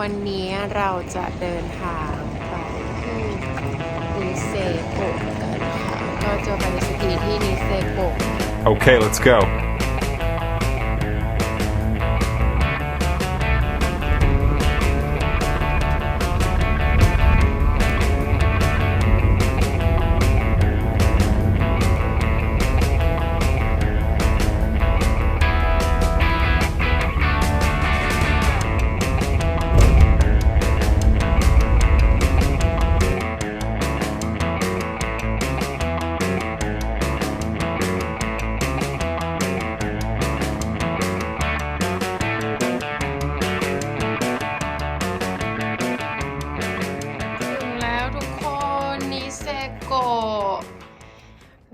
วันนี้เราจะเดินทางไปที่นิเซโกะกันค่ะก็จะไปสกีที่นิเซโกะ Okay, let's go.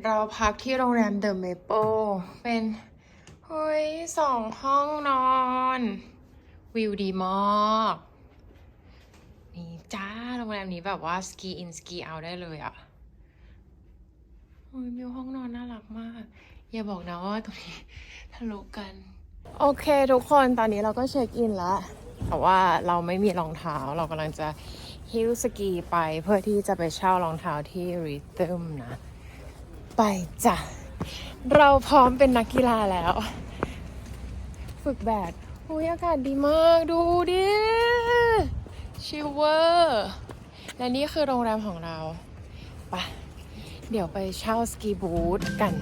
เราพักที่โรงแรมเดอะเมเปิลเป็นเฮ้ยสองห้องนอน วิวดีมากนี่จ้าโรงแรมนี้แบบว่าสกีอินสกีเอาได้เลยอะ่ะโอ้ยมิวห้องนอนน่ารักมาก อย่าบอกนะว่าตรงนี้ทะลุกัน โอเคทุกคนตอนนี้เราก็เช็คอินแล้วแต่ว่าเราไม่มีรองเท้าเรากำลังจะฮิ้วสกีไปเพื่อที่จะไปเช่ารองเท้าที่ริทึมนะ ไปจ้ะ เราพร้อมเป็นนักกีฬาแล้ว ฝึกแบดโอ้ยอากาศดีมากดูดิชิวเวอร์และนี่คือโรงแรมของเราไปะเดี๋ยวไปเช่าสกีบูทกัน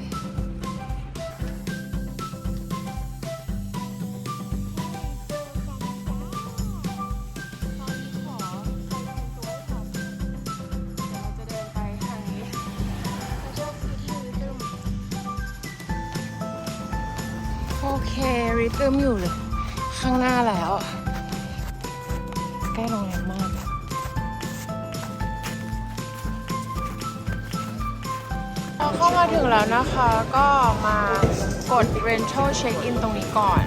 เคริทึมอยู่เลย ข้างหน้าแล้ว ใกล้โรงแรมมากเราเข้ามาถึงแล้วนะคะ ก็มากด rental check in ตรงนี้ก่อน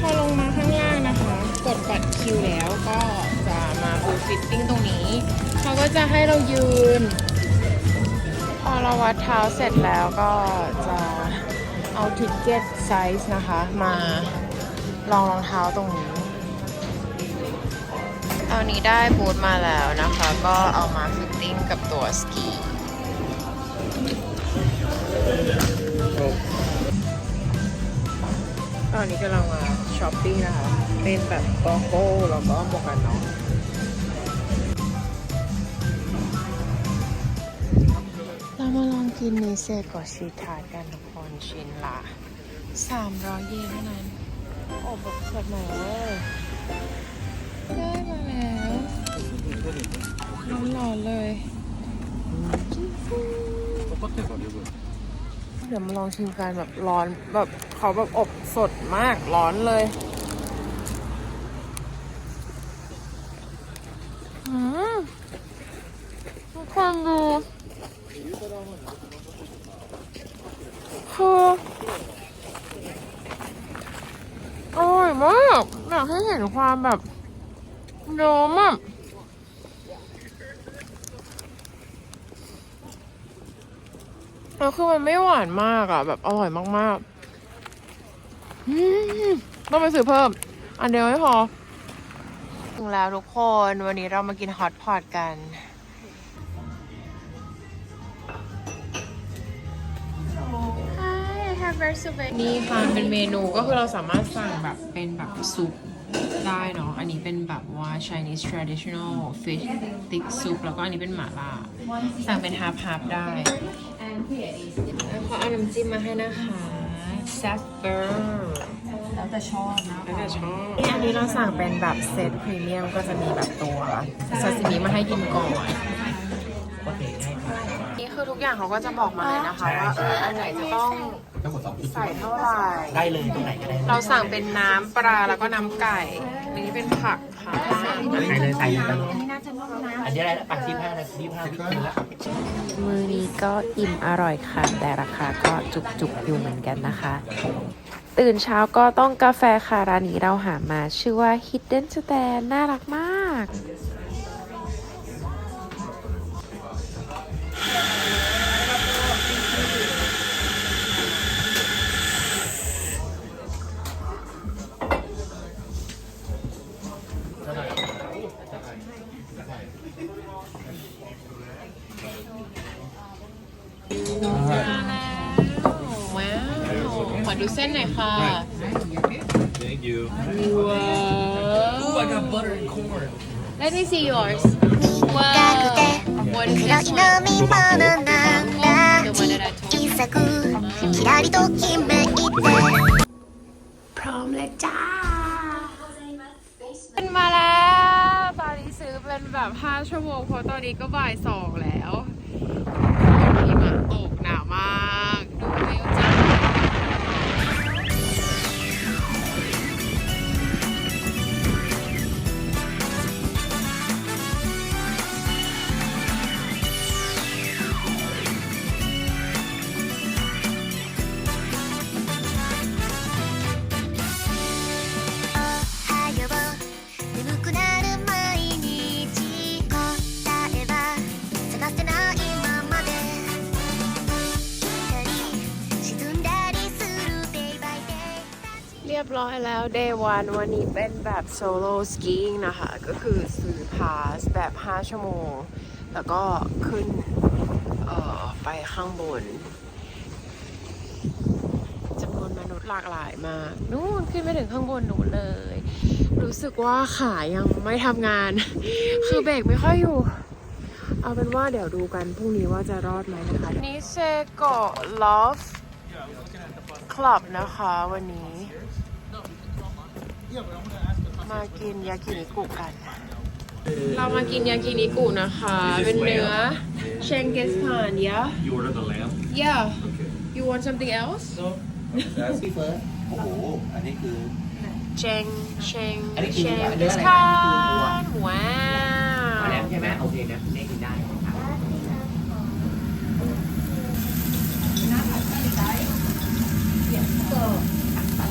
พอลงมาข้างล่างนะคะ กดบัตรคิวแล้วก็จะมาบูฟิตติ้งตรงนี้ เขาก็จะให้เรายืน พอเราวัดเท้าเสร็จแล้วก็จะ เอาทิกเก็ตไซส์นะคะ มาลองรองเท้าตรงนี้ตอนนี้ได้บูทมาแล้วนะคะ ก็เอามาฟิตติ้งกับตัวสกีตอนนี้กำลังมาช้อปปิ้งนะคะ เป็นแบบกอโก้แล้วก็หมวกกันน็อกเรามาลองกินเนเซโกะชีทากันทุกค นชิ้นละ 300 เยนเท่านั้น โอ้แบบสดใหม่เลยได้มาแล้วร้อนๆเลยเดี๋ยวมาลองชิมกันแบบร้อนแบบเขาแบบอบสดมากร้อนเลย อืมทุกคนดูคืออร่อยมากอยากให้เห็นความแบบเยิ้มอะแล้วคือมันไม่หวานมากอะ แบบอร่อยมากๆอืมต้องไปซื้อเพิ่ม อันเดียวไม่พอ ถึงแล้วทุกคนวันนี้เรามากินฮอตพอตกัน Hi have a soup นี่ค่ะเป็นเมนูก็คือเราสามารถสั่งแบบเป็นแบบซุป ได้เนาะ อันนี้เป็นแบบว่า Chinese traditional fish thick soup แล้วก็อันนี้เป็นหม่าล่า สั่งเป็นฮาร์ฟฮาร์ฟได้ แล้วเขาเอาน้ำจิ้มมาให้นะคะแซ่บเบอร์แล้วแต่ชอบนะแล้วแต่ชอบนี่อันนี้เราสั่งเป็นแบบเซตพรีเมียมก็จะมีแบบตัวซาซิมิมาให้กินก่อน นี่คือทุกอย่างเขาก็จะบอกมาเลยนะคะว่าเอออันไหนจะต้องใส่เท่าไหร่ ได้เลยตรงไหนก็ได้เราสั่งเป็นน้ำปลาแล้วก็น้ำไก่อันนี้เป็นผักค่ะใส่เลยใส่เลยอันนี้อะไรนะปักที่ห้านะที่ห้าวิกินแล้วมือนี้ก็อิ่มอร่อยค่ะ แต่ราคาก็จุกๆอยู่เหมือนกันนะคะ ตื่นเช้าก็ต้องกาแฟค่ะร้านนี้เราหามาชื่อว่า Hidden Stand น่ารักมาก มาแล้วว้าวขอดูเส้นหน่อยค่ะ Thank you. ว้าว Let me see yours ว้า What is this one? พร้อมเลยจ้า เป็นมาแล้วตอนนี้ซื้อเป็นแบบ 5 ชั่วโมงเพราะตอนนี้ก็บ่าย2แล้ว ก รียบร้อยแล้ว day one วันนี้เป็นแบบโซโล่สกี i งนะคะ ก็คือซื้อพาสแบบ 5 ชั่วโมง แล้วก็ขึ้นเอ่อไปข้างบนจำนวนมนุษย์หลากหลายมากนู่นขึ้นไปถึงข้างบนหนูเลย รู้สึกว่าขายังไม่ทำงาน คือเบรกไม่ค่อยอยู่ เอาเป็นว่าเดี๋ยวดูกันพรุ่งนี้ว่าจะรอดไหมนะคะนี่เซโกะลอฟคลับนะคะวันนี้ มากินยากินิกุกัน เรามากินยากินิกุนะคะ เป็นเนื้อเชงเกสพานยะ You ordered the lamb? yeah you want something else That's the first. โอ้โห อันนี้คือเชงเชงอันนี้คือเชงเนื้เกอสอะไรพานะนว้าวแหลมใช่ไหมโอเคนะนี่กินได้ค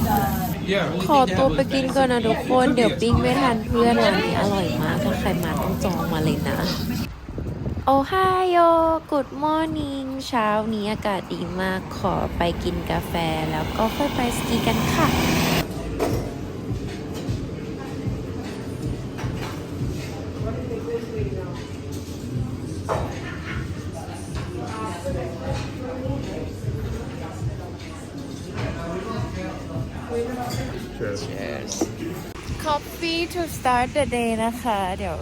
รับ ขอตัวไปกินก่อนนะทุกคน เดี๋ยวปิ้งไม่ทันเพื่อนร้านนี้อร่อยมากถ้าใครมาต้องจองมาเลยนะ โอไฮโอกูดมอร์นิ่งเช้านี้อากาศดีมากขอไปกินกาแฟแล้วก็ค่อยไปสกีกันค่ะ Coffee to start the day นะคะ เดี๋ยว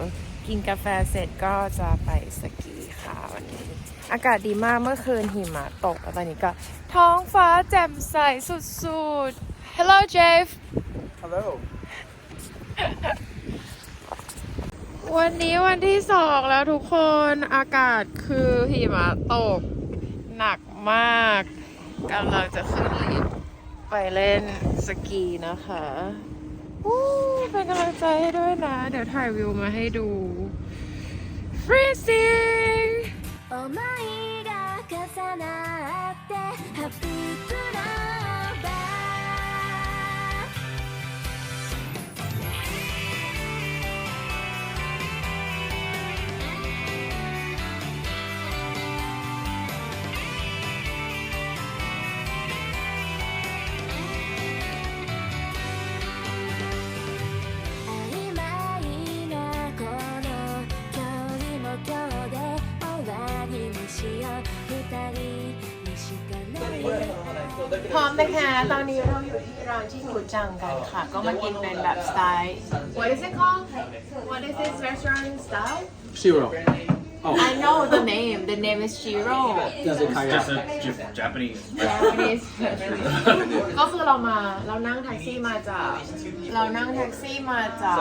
กินกาแฟเสร็จก็จะไปสกีค่ะวันนี้ อากาศดีมากเมื่อคืนหิมะตกแล้วตอนนี้ก็ท้องฟ้าแจ่มใสสุดๆ Hello Jeff Hello. วันนี้วันที่สองแล้วทุกคนอากาศคือหิมะตก หนักมากกำลังจะขึ้นลิฟต์ ไปเล่นสกีนะคะอู้เป็นกำลังใจให้ด้วยนะ เดี๋ยวถ่ายวิวมาให้ดู freezing 思いが重なってハッピークラバ曖 นะคะ ตอนนี้เราอยู่ที่ร้านที่กูจังกันค่ะ ก็มากินเป็นแบบสไตล์ What is it called What is this restaurant style Shiro. I know the name the name is Shiro Just a J- Japanese. Japanese ก็คือเรามาเรานั่งแท็กซี่มาจากเรานั่งแท็กซี่มาจาก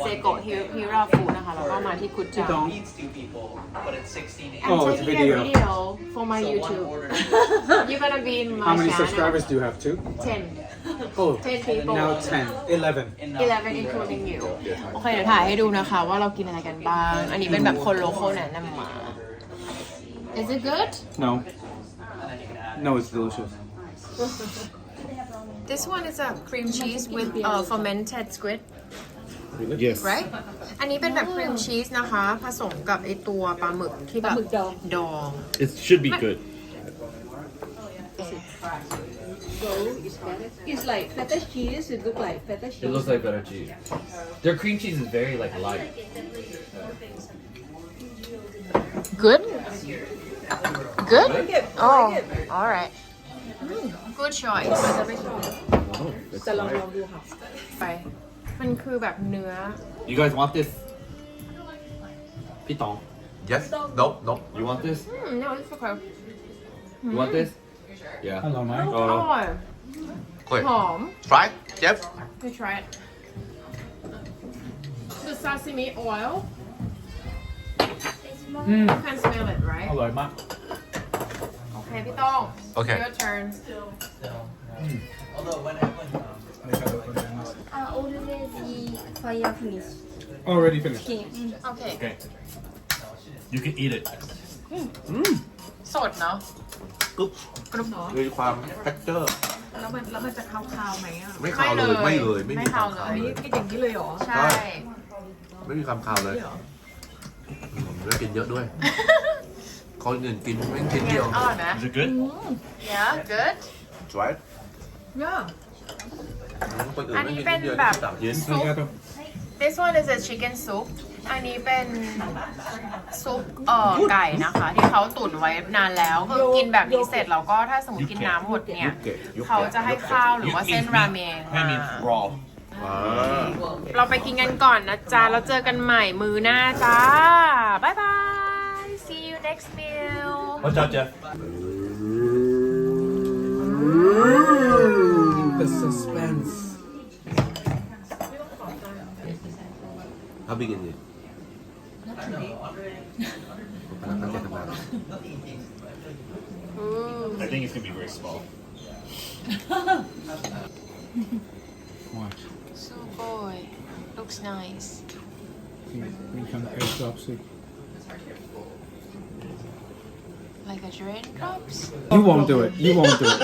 เซโกะฮิราฟูนะคะแล้วก็มาที่กุจัง meets two people, but it's 16 I'm Oh, it's taking video. a video for my So one YouTube order. You're gonna be in my How many channel subscribers do you have? Two? 10 Oh, 10 people now 10. 11. In, uh, 11 including you โอเค เดี๋ยวถ่ายให้ดูนะคะ ว่าเรากินอะไรกันบ้าง อันนี้เป็นแบบคนโลโก้แนะนำมา Is it good No. No, it's delicious. This one is a cream cheese with uh, fermented squid Yes. right อันนี้เป็นแบบครีมชีสนะคะ ผสมกับไอตัวปลาหมึกที่แบบดอง It should be good. It's like feta cheese. It looks like feta cheese. It looks like better cheese. Their cream cheese is very like light. good good oh alright good choice จะไม่ชอบ Oh, that's จะลอง right. ลองดูค่ะ ไป มันคือแบบเนื้อ You guys want this? Pitong. Yes? Nope, nope. You want this? Hmm, no it's okay You want this? Yeah. Hello, Mike. อ Oh. ร่อย Quick. หอม Try, Jeff. Let me try it the sesame oil Mm. you can smell it right อร่อยมาก โอเคพี่ต้อง Okay. your turn Uh, already fire finish. Already finished. โอเค Okay. You can eat it. สดเนาะกรุ๊ปกรุบเนาะมีความ texture แล้วมันแล้วมันจะคาวๆไหมอะไม่คาวเลยไม่เลยไม่มีความไม่คาคาววอันเลนี้ยกินอย่างนี้เลยเหรอใช่ ไม่มีความคาวเลยอืมแล้วกินเยอะด้วยคนอื่นกินไม่กินเดียว อร่อยไหม Is it good? yeah good try เนี่ยคน อื่นอันไม่นี้กินเป็นเดียวแบบสามชิ้นซุป this one is a chicken soup อันนี้เป็นซุปเอ่อไก่นะคะ ที่เขาตุ๋นไว้นานแล้วคือกินแบบนี้เสร็จแล้วก็ถ้าสมมติกินน้ำหมดเนี่ยยุกเกะยุกเกะเขาจะให้ข้าวหรือว่าเส้นราเมง I มา mean raw. อ่าเราไปกินกันก่อนนะจ๊ะแล้วเจอกันใหม่มือหน้าจ้า บ๊ายบาย see you next meal Watch out, Jeff. The suspense. How big is it? พนักงานจะทำงาน I think it's gonna be very small. Watch. so boy looks nice We can egg chopstick. Like a drain drops You won't do it. You won't do it.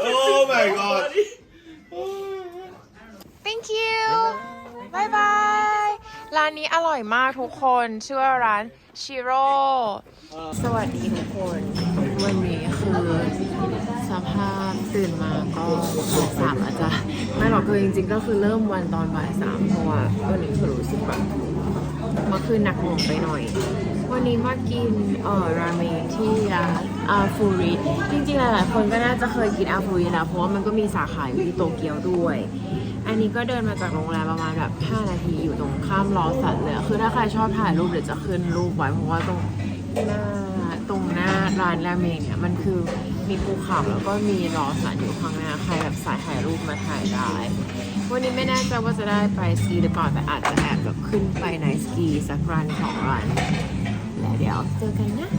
Oh my god thank you บายบายร้านนี้อร่อยมากทุกคน ชื่อว่าร้านชิโร่สวัสดีทุกคน วันนี้คือสภาพตื่นมาก็บ่ายสามอาจจะ ไม่หรอกคือจริงๆ ก็คือเริ่มวันตอนบ่ายสามเพราะว่าวันนี้คือรู้สึกแบบเมื่อคืนหนักหน่วงไปหน่อย วันนี้มากินเอ่อราเมงที่ร้านอาฟูริจริงๆหลายๆคนก็น่าจะเคยกินอาฟูริแล้วเพราะว่ามันก็มีสาขาอยู่ที่โตเกียวด้วย อันนี้ก็เดินมาจากโรงแรมประมาณแบบ 5 นาทีอยู่ตรงข้ามลอสันเลยคือถ้าใครชอบถ่ายรูปเดี๋ยวจะขึ้นรูปไว้เพราะว่าตรงหน้าตรงหน้าร้านราเมงเนี่ยมันคือ มีภูเขาแล้วก็มีลอสันอยู่ข้างหน้าใครแบบสายถ่ายรูปมาถ่ายได้ วันนี้ไม่แน่ใจว่าจะได้ไปสกีหรือเปล่าแต่อาจจะแอบแบบขึ้นไปในสกีสักรันของรันแล้วเดี๋ยวเจอกันนะ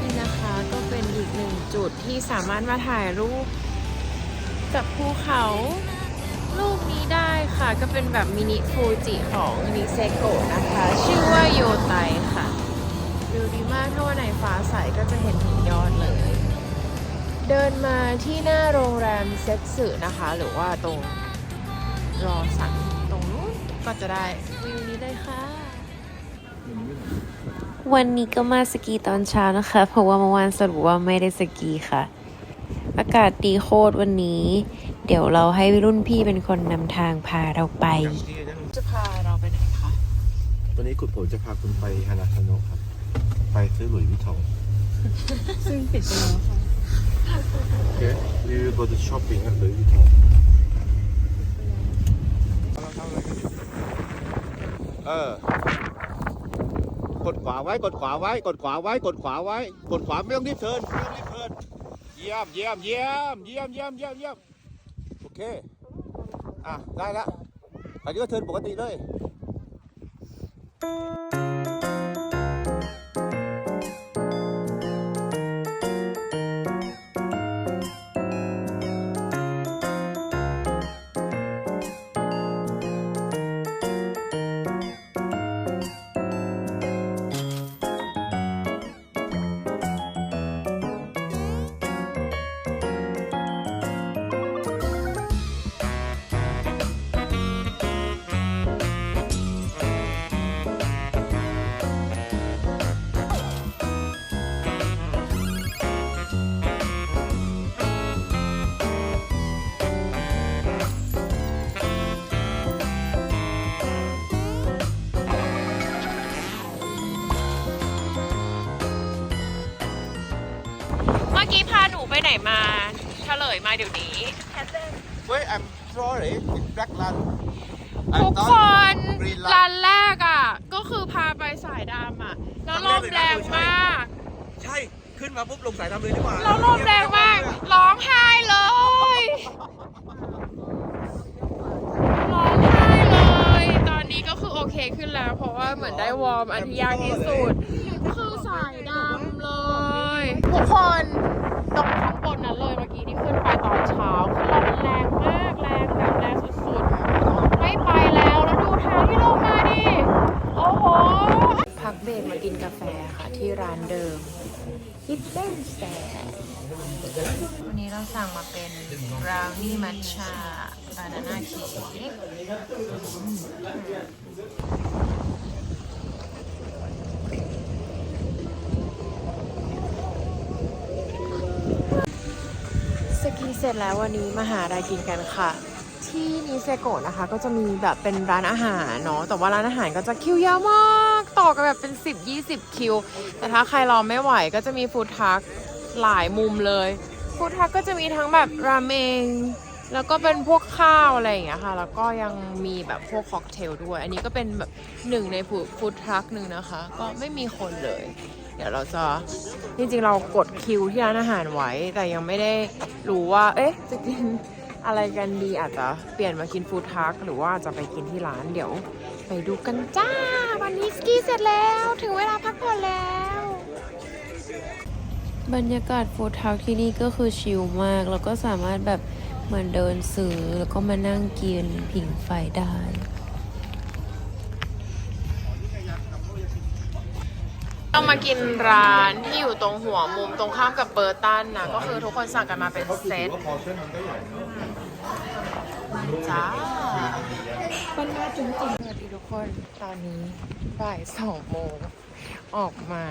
นี่นะคะก็เป็นอีกหนึ่งจุดที่สามารถมาถ่ายรูปกับภูเขาลูกนี้ได้ค่ะก็เป็นแบบมินิฟูจิของนิเซโกะนะคะ ชื่อว่าโยไตค่ะ ดีมากถ้าวันไหนฟ้าใสก็จะเห็นถึงยอดเลย เดินมาที่หน้าโรงแรมเซ็ตสึนะคะ หรือว่าตรงรอสันตรงนู้นก็จะได้วิวนี้เลยค่ะ วันนี้ก็มาสกีตอนเช้านะคะ เพราะว่าเมื่อวานสรุปว่าไม่ได้สกีค่ะ อากาศดีโคตรวันนี้ เดี๋ยวเราให้รุ่นพี่เป็นคนนำทางพาเราไป จะพาเราไปไหนคะวันนี้คุณผมจะพาคุณไปฮานาคาโนะครับ ไปซื้อหลุยส์วิตตอง ซึ่งปิดไปแล้วค่ะโอเค we will go to shopping at Louis Vuitton เออกดขวาไว้กดขวาไว้กดขวาไว้กดขวาไว้กดขวาไม่ต้องรีบเทิร์นไม่ต้องรีบเทิร์นเยี่ยมเยี่ยมเยี่ยมเยี่ยมเยี่ยมเยี่ยมเยี่ยมโอเคอะได้แล้วคราวนี้ก็เทิร์นปกติเลย ไปไหนมาเฉลยมาเดี๋ยวนี้ Wait I'm sorry it's black land ทุกคน Green land ร้านแรกอะ ก็คือพาไปสายดำอะ แล้วลมแรงมาก ใช่ ขึ้นมาปุ๊บลงสายดำเลยดีกว่าแล้วลมแรงมาก ร้องไห้เลย ร้องไห้เลย ตอนนี้ก็คือโอเคขึ้นแล้ว เพราะว่าเหมือนได้วอร์มอันที่ยากที่สุด คือสายดำเลย ทุกคนตรงข้างบนนั้น เลยเมื่อกี้ที่ขึ้นไปตอนเช้าคือลมแรงมากแรงแบบแรงสุดๆ ไม่ไปแล้วแล้วดูทางที่ลงมาดิ โอ้โห พักเบรกมากินกาแฟค่ะที่ร้านเดิม Hidden Stand วันนี้เราสั่งมาเป็นบราวนี่มัทฉะบานาน่าเค้ก เสร็จแล้ววันนี้มาหาอะไรกินกันค่ะ ที่นิเซโกะนะคะก็จะมีแบบเป็นร้านอาหารเนาะแต่ว่าร้านอาหารก็จะคิวยาวมากต่อกันแบบเป็น 10 20 คิว แต่ถ้าใครรอไม่ไหวก็จะมีฟู้ดทักหลายมุมเลยฟู้ดทักก็จะมีทั้งแบบราเมงแล้วก็เป็นพวกข้าวอะไรอย่างเงี้ยค่ะ แล้วก็ยังมีแบบพวกค็อกเทลด้วย อันนี้ก็เป็นแบบหนึ่งในฟู้ดทักหนึ่งนะคะ ก็ไม่มีคนเลย เดี๋ยวเราจะจริงๆเรากดคิวที่ร้านอาหารไว้ แต่ยังไม่ได้รู้ว่า เอ๊ะ จะกินอะไรกันดีอาจจะเปลี่ยนมากินฟู้ดทักหรือว่าจะไปกินที่ร้านเดี๋ยว ไปดูกันจ้า วันนี้สกีเสร็จแล้ว ถึงเวลาพักผ่อนแล้ว บรรยากาศฟู้ดทักที่นี่ก็คือชิลมาก แล้วก็สามารถแบบเหมือนเดินซื้อแล้วก็มานั่งกินผิงไฟได้ เรามากินร้านที่อยู่ตรงหัวมุมตรงข้ามกับเบอร์ตันนะ ก็คือทุกคนสั่งกันมาเป็นเซตจ้าปันมาจุ๋มจิ๋มสวัสดีทุกคนตอนนี้บ่ายสองโมงออกมา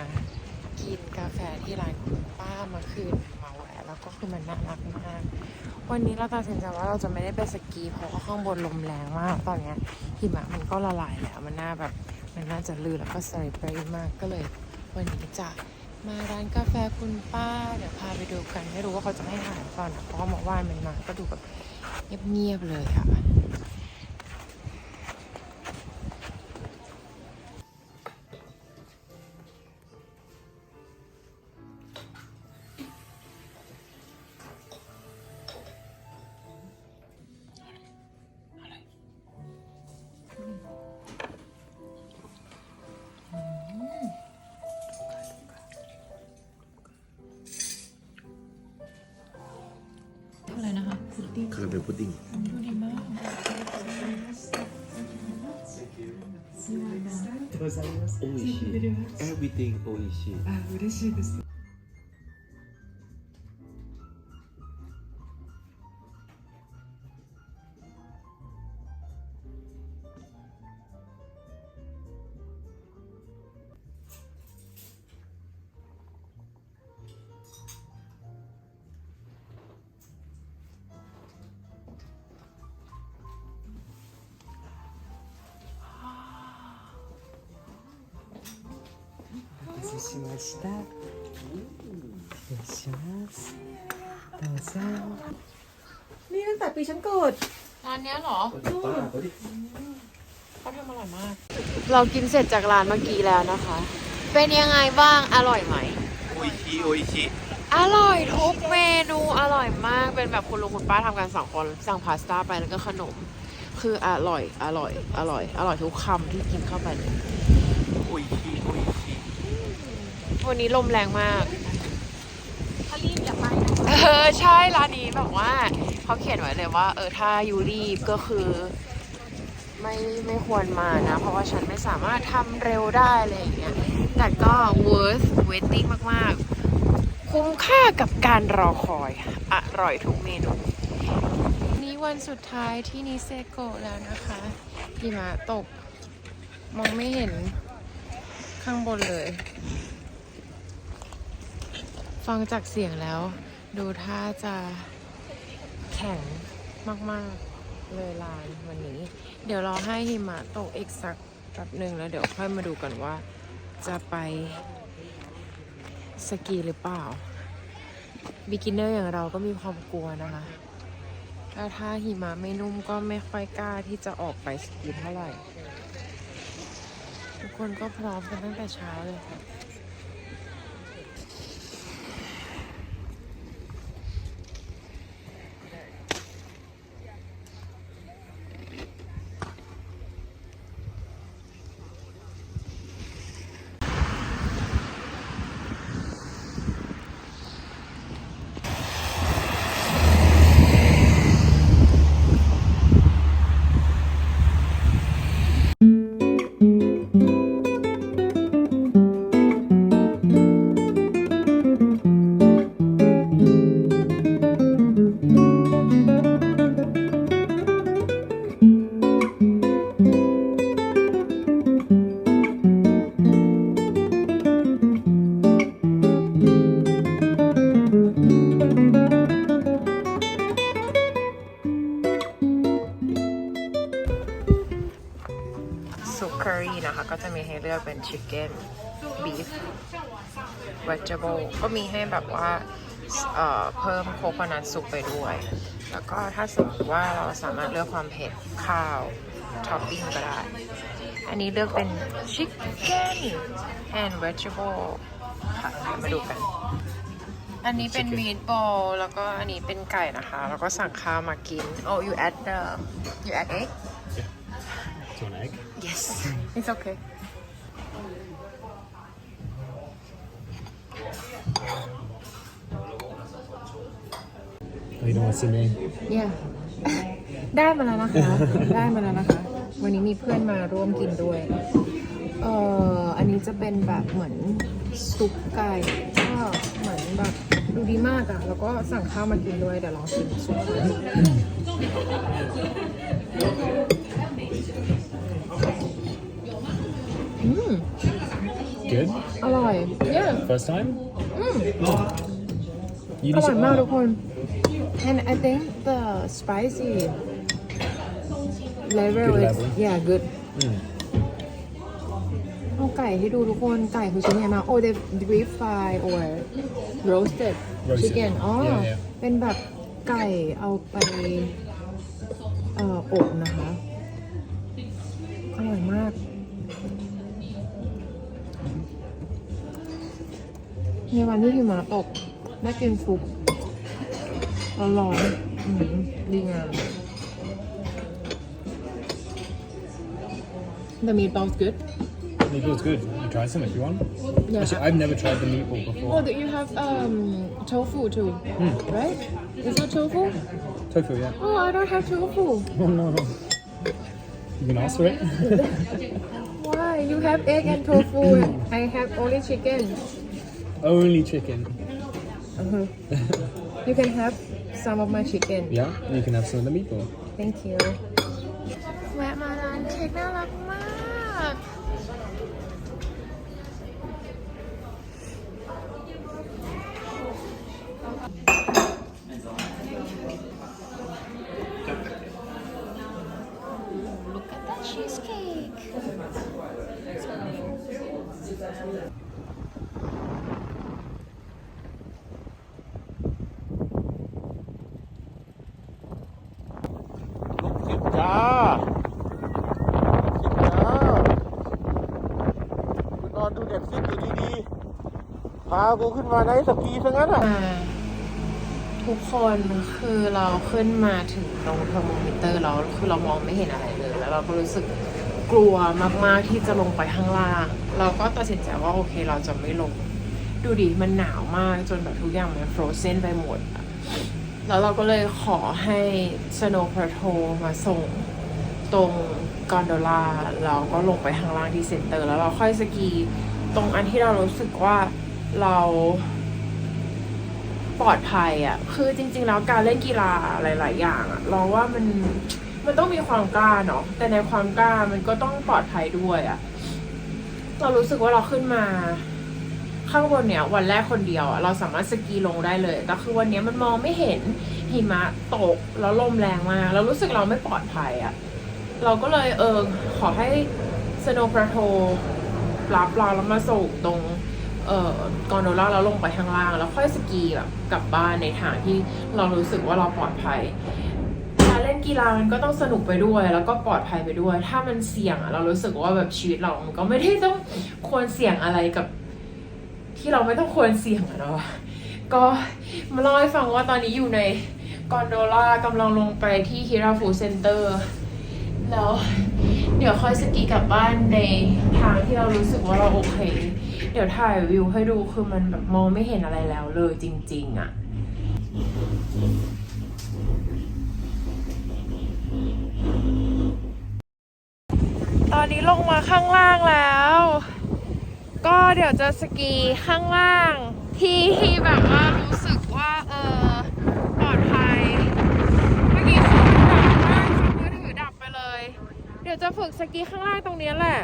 กินกาแฟที่ร้านคุณป้ามาคืนมาแวะแล้วก็คือมันน่ารักมาก วันนี้เราตัดสินใจว่าเราจะไม่ได้ไปสกีเพราะว่าข้างบนลมแรงมากตอนนี้หิมะมันก็ละลายแล้วมันน่าแบบมันน่าจะลื่นแล้วก็สไลเปอร์มากก็เลย วันนี้จะมาร้านกาแฟคุณป้า เดี๋ยวพาไปดูกัน ไม่รู้ว่าเขาจะให้ถ่ายรือเปล่านะเพราะว่าเมื่อวานมันมาก็ดูแบบเงียบๆเลยค่ะ คาราเมลพุดดิ้ง しました。失礼します。どうぞ。 นี่ตั้งแต่ปีฉันเกิด ร้านเนี้ยเหรอเขาทำอร่อยมาก เรากินเสร็จจากร้านเมื่อกี้แล้วนะคะ เป็นยังไงบ้าง อร่อยไหม โอ้ยชิโอ้ยชิ อร่อยทุกเมนูอร่อยมาก เป็นแบบคุณลุงคุณป้าทำกันสองคน สั่งพาสต้าไปแล้วก็ขนม คืออร่อย อร่อย อร่อย อร่อยทุกคำที่กินเข้าไปเลย วันนี้ลมแรงมากถ้ารีบอย่าไปเออใช่ร้านนี้แบบว่าเขาเขียนไว้เลยว่า เออถ้ายูรีบก็คือ ไม่ไม่ควรมานะ เพราะว่าฉันไม่สามารถทำเร็วได้อะไรอย่างเงี้ยแต่ก็ worth waiting มากๆ คุ้มค่ากับการรอคอยอร่อยทุกเมนูนี่วันสุดท้ายที่นิเซโกะแล้วนะคะหิมะตก มองไม่เห็นข้างบนเลย ฟังจากเสียงแล้ว ดูท่าจะแข็งมาก ๆ เลยลานวันนี้ เดี๋ยวรอให้หิมะตกอีกสักแป๊บหนึ่งแล้วเดี๋ยวค่อยมาดูกันว่าจะไปสกีหรือเปล่า beginner อย่างเราก็มีความกลัวนะคะแล้วถ้าหิมะไม่นุ่มก็ไม่ค่อยกล้าที่จะออกไปสกีเท่าไหร่ ทุกคนก็พร้อมกันตั้งแต่เช้าเลยค่ะ chicken beef vegetable ก็มีให้แบบว่าเอ่อเพิ่มโคโคนัทซุปไปด้วย แล้วก็ถ้าสมมติว่าเราสามารถเลือกความเผ็ดข้าวท็อปปิ้งก็ได้ อันนี้เลือกเป็น chicken and vegetable ค่ะเดี๋ยวมาดูกัน อันนี้เป็น meatball แล้วก็อันนี้เป็นไก่นะคะ แล้วก็สั่งข้าวมากิน oh you add the you add egg Do you want egg? Yes, it's okay. Oh, you don't want to see me? Yeah. ได้มาแล้วนะคะ ได้มาแล้วนะคะ วันนี้มีเพื่อนมาร่วมกินด้วย เอ่อ อันนี้จะเป็นแบบเหมือนซุปไก่ก็เหมือนแบบดูดีมากอะแล้วก็สั่งข้าวมากินด้วย เดี๋ยวลองชิมซุปก่อนอืม Good. อร่อย yeah First time? อืม You อ need ร่อย to- มากทุกคน and I think the spicy level Good is level. yeah good อืมเอาไก่ให้ดูทุกคน ไก่คือชิ้นใหญ่มาก oh they deep fry or roasted Roasted. chicken อ๋อ Yeah, yeah. เป็นแบบไก่เอาไปเอ่ออบนะคะ อร่อยมาก ในวันที่หิมะตก ได้กินซุปร้อนๆอื้อหือดีงาม The meatball's good. Meatball's good. You try some if you want. Yeah. Actually, I've never tried the meatball Oh, before. do you have um tofu too, right? Is that tofu? Tofu, yeah. Oh, I don't have tofu. Oh no. You can ask for it. Why? You have egg and tofu. I have only chicken. Only chicken. Uh-huh. You can have some of my chicken. Yeah, you can have some of the meatball. Thank you. แวะมาร้านเค้กน่ารักมาก พากูขึ้นมาได้สกีซะงั้นอะ ทุกคนคือเราขึ้นมาถึงตรงเทอร์โมมิเตอร์แล้วคือเรามองไม่เห็นอะไรเลย แล้วเราก็รู้สึกกลัวมาก ๆ ที่จะลงไปข้างล่าง เราก็ตัดสินใจว่าโอเคเราจะไม่ลง ดูดิมันหนาวมากจนแบบทุกอย่างมันฟรอเซนไปหมด แล้วเราก็เลยขอให้ Snow Patrol มาส่งตรงกอนโดล่าเราก็ลงไปข้างล่างที่เซ็นเตอร์ แล้วเราค่อยสกีตรงอันที่เรารู้สึกว่า เราปลอดภัยอะ่ะ คือจริง ๆ แล้วการเล่นกีฬาหลาย ๆ อย่างอะเราว่ามันมันต้องมีความกล้าเนาะแต่ในความกล้ามันก็ต้องปลอดภัยด้วยอะ่ะ เรารู้สึกว่าเราขึ้นมา ข้างบนเนี่ยวันแรกคนเดียวอะเราสามารถสกีลงได้เลย แต่คือวันเนี้ยมันมองไม่เห็นหิมะตกแล้วลมแรงมากเรารู้สึกเราไม่ปลอดภัยอะเราก็เลยเออขอให้ Snow Patrol รับเราแล้วมาส่งตรง เอ่อกอนโดล่าแล้วลงไปข้างล่าง แล้วค่อยสกีแบบกลับบ้านในทางที่เรารู้สึกว่าเราปลอดภัยการเล่นกีฬามันก็ต้องสนุกไปด้วย แล้วก็ปลอดภัยไปด้วย ถ้ามันเสี่ยงอะเรารู้สึกว่าแบบชีวิตเรา มันก็ไม่ได้ต้องควรเสี่ยงอะไรกับ ที่เราไม่ต้องควรเสี่ยงอะเนาะก็มาเล่าให้ฟังว่าตอนนี้อยู่ในกอนโดล่ากำลังลงไปที่ฮิราฟูเซ็นเตอร์แล้วเดี๋ยวค่อยสกีกลับบ้านในทางที่เรารู้สึกว่าเราโอเค เดี๋ยวถ่ายวิวให้ดูคือมันแบบมองไม่เห็นอะไรแล้วเลยจริง ๆอะตอนนี้ลงมาข้างล่างแล้ว ก็เดี๋ยวจะสกีข้างล่าง ที่ที่แบบว่ารู้สึกว่าเออปลอดภัย เมื่อกี้คือมันดับมากค่ะมือถือดับไปเลย เดี๋ยวจะฝึกสกีข้างล่างตรงนี้แหละ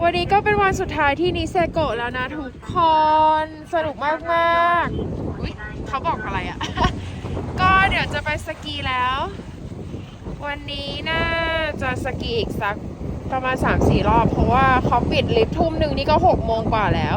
วันนี้ก็เป็นวันสุดท้ายที่นิเซโกะแล้วนะทุกคน สนุกมากมากๆเขาบอกอะไรอะก็เดี๋ยวจะไปสกีแล้ว วันนี้น่าจะสกีอีกสักประมาณ3-4 รอบ เพราะว่าเขาปิดลิฟต์ทุ่มหนึ่งนี่ก็6โมงกว่าแล้ว